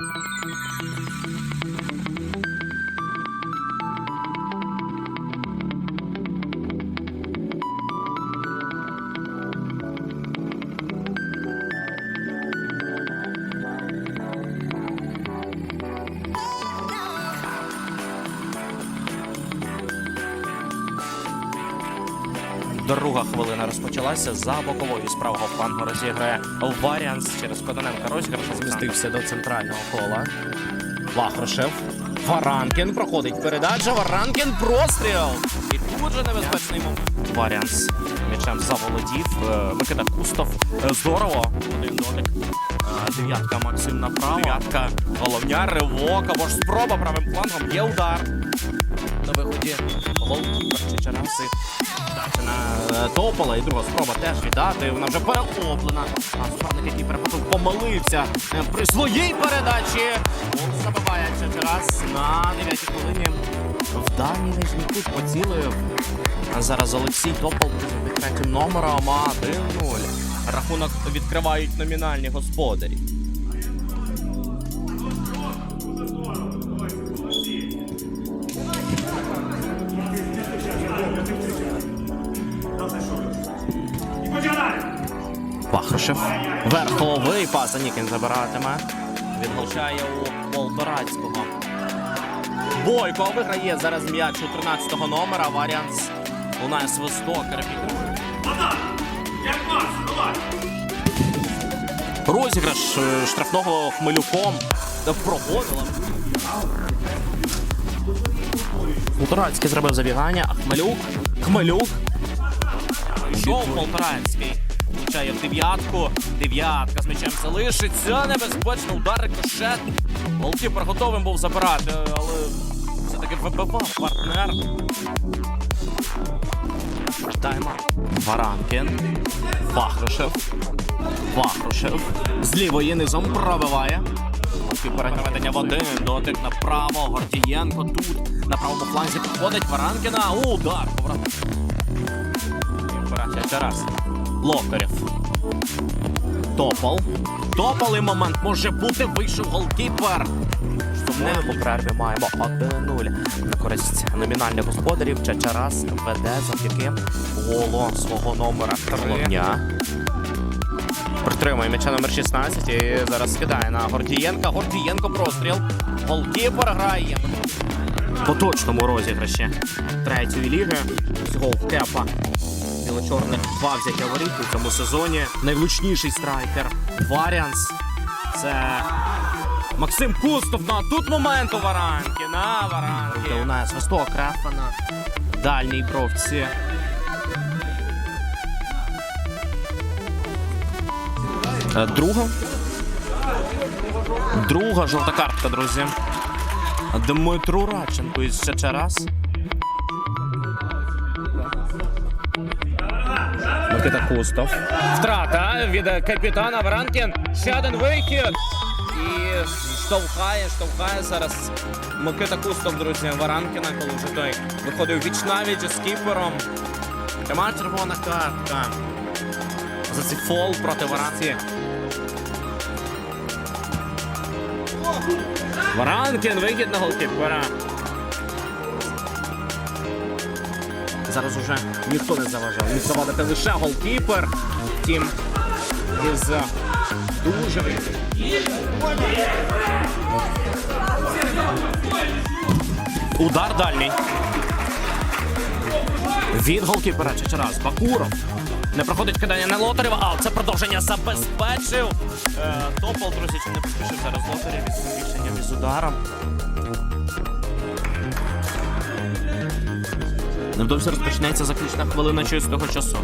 Thank you Друга хвилина розпочалася за боковою з правого флангу розіграє Варіанс через Кононенка розіграш. Змістився до центрального кола. Вахрушев. Варанкін проходить передача. Варанкін простріл. І тут же небезпечний момент. Варіанс м'ячем заволодів. Е, Микита Кустов. Е, Здорово. Один дотик. Е, Дев'ятка Максим направо. Дев'ятка головня, ривок або ж спроба правим флангом. Є удар. На виході голкіпер Чечераси. Дача на Топола і друга спроба теж віддати. Вона вже перехоплена. А суперник, який перехопив, помилився е, при своїй передачі. Гол забиває Чечерас на 9 хвилині. В дальній нижній кут поцілив. А зараз Олексій Топол під третім номером. а 1-0. Рахунок відкривають номінальні господарі. Вахрушев. Верховий пас Анікін забиратиме. Він влучає у Волторацького. Бойко виграє зараз м'яч у 13-го номера. Варіанс лунає свисток. Розіграш е, штрафного хмелюком та проводила. Полторацький зробив забігання, а Хмелюк. Хмелюк. Шов Полторацький. Влучає в дев'ятку. Дев'ятка з м'ячем залишиться. Небезпечно удар рикошет. Голкіпер готовим був забирати, але все-таки вибивав партнер. Тайма. Варанкін. Вахрушев. Вахрушев. З лівої низом пробиває. Голкіпер наведення в один. Дотик направо. Гордієнко тут. На правому фланзі підходить Варанкіна. Удар. Поворот. Операція ще раз. Локарєв. Топол. Топол момент може бути. Вийшов голкіпер. Не по перерві маємо 1-0 на користь номінальних господарів. Чачарас веде завдяки голу свого номера 3. Притримує м'яча номер 16 і зараз скидає на Гордієнка. Гордієнко простріл. Голкіпер грає. По точному розіграші третьої ліги. Всього в Кепа. Біло-чорних два взяття воріт у цьому сезоні. Найвлучніший страйкер Варіанс. Це Максим Кустов. Ну а тут момент у Варанки. На Варанки. У нас свисток Рефа на дальній бровці. Е, Друга. Друга жовта картка, друзі. Дмитру Радченку із Чечерас. Микита Кустов. Втрата від капітана Варанкін. Ще один вихід. І штовхає, штовхає зараз Микита Кустов, друзі, Варанкіна, коли вже той виходив віч навіч з кіпером. Пряма червона картка. За цей фол проти Варанки. Варанкін вихід на голкіпера. Зараз уже ніхто не заважав. Міг завадити лише голкіпер. Втім, із е, дуже Удар дальній. Від голкіпера Чечерас. Бакуров. Не проходить кидання на Лотарєва, а це продовження забезпечив. Е, Топол, друзі, чи не поспішив зараз Лотарєв із рішенням із ударом. Невдовзі розпочнеться заключна хвилина чистого часу.